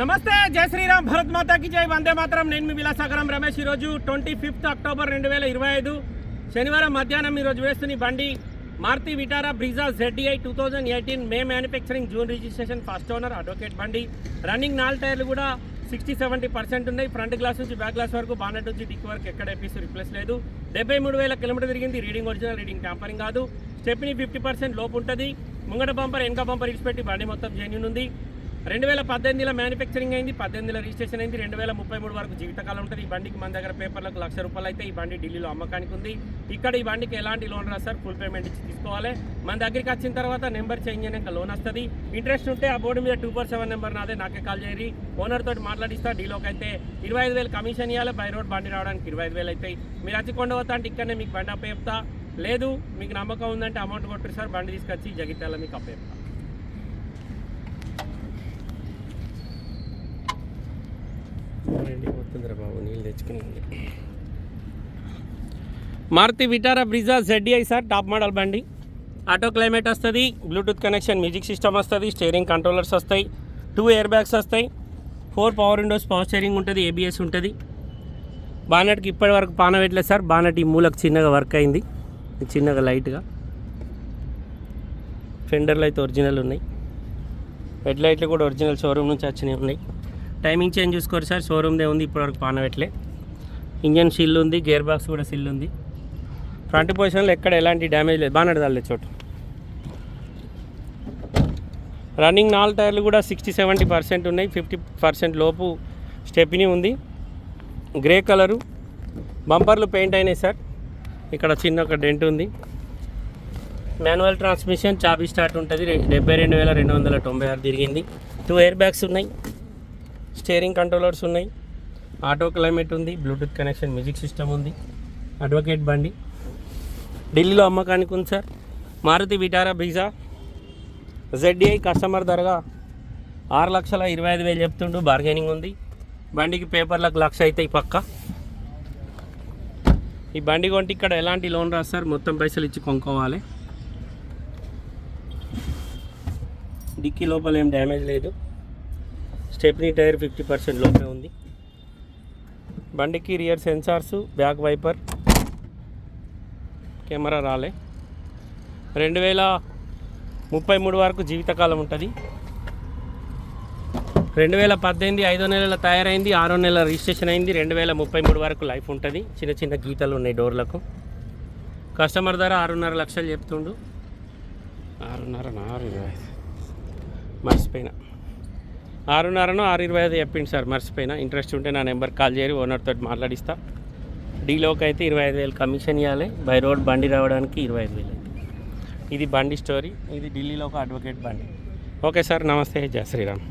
నమస్తే జై శ్రీరామ్ భరత్ మాతాకి జై వందే మాత్రం. నేను మీ విలాసాగరం రమేష్. ఈరోజు ట్వంటీ ఫిఫ్త్ అక్టోబర్ రెండు వేల ఇరవై ఐదు శనివారం మధ్యాహ్నం ఈరోజు వేస్తున్న బండి Maruti Vitara Brezza ZDI two thousand eighteen May manufacturing June registration first owner advocate బండి. రన్నింగ్ నాలుగు టైర్లు కూడా సిక్స్టీ సెవెంటీ పర్సెంట్ ఉన్నాయి. ఫ్రంట్ గ్లాస్ నుంచి బ్యాక్ గ్లాస్ వరకు బానెట్ నుంచి డిక్ వరకు ఎక్కడ ఎపిస్ రిప్లేస్ లేదు. డెబ్బై మూడు వేల కిలోమీటర్ తిరిగింది రీడింగ్ ఒరిజినల్ రీడింగ్ ట్యాంపరింగ్ కాదు. స్టెప్ని ఫిఫ్టీ పర్సెంట్ లోపు ఉంటుంది. ముంగట బంపర్ వెనక బంపర్ ఇచ్చిపెట్టి బండి మొత్తం జెన్యున్ ఉంది. రెండు వేల పద్దెనిమిదిలో మ్యానుఫ్యాక్చరింగ్ అయింది పద్దెనిమిదిలో రిజిస్ట్రేషన్ అయింది రెండు వేల ముప్పై మూడు వరకు జీవితకాలం ఉంటుంది. ఈ బండికి మన దగ్గర పేపర్లకు లక్ష రూపాయలు అయితే ఈ బండి ఢిల్లీలో అమ్మకానికి ఉంది. ఇక్కడ ఈ బండికి ఎలాంటి లోన్ రాదు సార్? ఫుల్ పేమెంట్ ఇచ్చి తీసుకోవాలి. మన దగ్గరికి వచ్చిన తర్వాత నెంబర్ చేంజ్ అయినాక లోన్ వస్తుంది. ఇంట్రెస్ట్ ఉంటే ఆ బోర్డు మీద టూ ఫోర్ సెవెన్ నెంబర్ నాదే నాకే కాల్ చేయరి ఓనర్ తోటి మాట్లాడిస్తా డీలోకి అయితే ఇరవై ఐదు వేలు కమిషన్ ఇవ్వాలి బై రోడ్ బండి రావడానికి ఇరవై ఐదు వేలు అవుతాయి మీరు వచ్చి కొండ పోతా అంటే ఇక్కడనే మీకు బండి అప్పేపుతా లేదు మీకు నమ్మకం ఉందంటే అమౌంట్ కొట్టరు సార్. బండి తీసుకొచ్చి జగిత్యాల మీకు అప్పేపుతా తెచ్చుకున్నాను Maruti Vitara Brezza ZDI sir top model బండి. ఆటో క్లైమేట్ వస్తుంది బ్లూటూత్ కనెక్షన్ మ్యూజిక్ సిస్టమ్ వస్తుంది స్టీరింగ్ కంట్రోలర్స్ వస్తాయి టూ ఎయిర్ బ్యాగ్స్ వస్తాయి four power windows power steering ఉంటుంది ఏబిఎస్ ఉంటుంది. బానెట్కి ఇప్పటి వరకు పాన పెట్టలేదు సార్ బానెట్ ఈ మూలకు చిన్నగా వర్క్ అయింది చిన్నగా లైట్గా. ఫెండర్లు అయితే ఒరిజినల్ ఉన్నాయి. హెడ్ లైట్లు కూడా ఒరిజినల్ షోరూమ్ నుంచి వచ్చినవి ఉన్నాయి. టైమింగ్ చేంజ్ చూసుకోరు సార్. షోరూమ్దే ఉంది ఇప్పటివరకు పానబెట్లే ఇంజన్ సిల్ ఉంది గేర్ బాక్స్ కూడా సిల్ ఉంది. ఫ్రంట్ పొజిషన్లో ఎక్కడ ఎలాంటి డ్యామేజ్ లేదు. బాగా నడదాలి చోటు. రన్నింగ్ నాలుగు టైర్లు కూడా సిక్స్టీ సెవెంటీ పర్సెంట్ ఉన్నాయి. ఫిఫ్టీ పర్సెంట్ లోపు స్టెప్ని ఉంది. Grey colour. బంపర్లు పెయింట్ అయినాయి సార్. ఇక్కడ చిన్న ఒక డెంట్ ఉంది. మాన్యువల్ ట్రాన్స్మిషన్ చాబీ స్టార్ట్ ఉంటుంది. డెబ్బై రెండు వేల రెండు వందల తొంభై ఆరు తిరిగింది. టూ ఎయిర్ బ్యాగ్స్ ఉన్నాయి. స్టీరింగ్ కంట్రోలర్స్ ఉన్నాయి. ఆటో క్లైమేట్ ఉంది. బ్లూటూత్ కనెక్షన్ మ్యూజిక్ సిస్టమ్ ఉంది. అడ్వకేట్ బండి. ఢిల్లీలో అమ్మకానికి ఉంది sir. Maruti Vitara Brezza ZDI customer ధరగా ఆరు లక్షల ఇరవై ఐదు వేలు చెప్తుండు. బార్గెనింగ్ ఉంది. బండికి పేపర్లకు లక్ష అవుతాయి పక్క. ఈ బండి కొంటే ఇక్కడ ఎలాంటి లోన్ రాదు సార్. మొత్తం పైసలు ఇచ్చి కొనుక్కోవాలి. డిక్కీ లోపల ఏం డ్యామేజ్ లేదు. స్టెప్నీ టైర్ ఫిఫ్టీ పర్సెంట్ లోపే ఉంది. బండికి rear sensors back wiper camera రాలే. రెండు వేల ముప్పై మూడు వరకు జీవితకాలం ఉంటుంది. రెండు వేల పద్దెనిమిది ఐదో నెలల తయారైంది ఆరో నెలల రిజిస్ట్రేషన్ అయింది రెండు వేల ముప్పై మూడు వరకు లైఫ్ ఉంటుంది. చిన్న చిన్న గీతలు ఉన్నాయి డోర్లకు. కస్టమర్ ధర ఆరున్నర లక్షలు చెప్తుండు. ఆరున్నర ఆరు ఇరవై మర్చిపోయినా. ఆరున్నరను ఆరు ఇరవై ఐదు చెప్పింది సార్ మర్చిపోయినా. ఇంట్రెస్ట్ ఉంటే నా నెంబర్ కాల్ చేయరు ఓనర్తో మాట్లాడిస్తా. డీలోకి అయితే ఇరవై ఐదు వేలు కమిషన్ ఇవ్వాలి బై రోడ్ బండి రావడానికి ఇరవై ఐదు వేలు ఇది బండి స్టోరీ ఇది ఢిల్లీలో ఒక అడ్వకేట్ బండి. ఓకే సార్ నమస్తే. జయ శ్రీరామ్.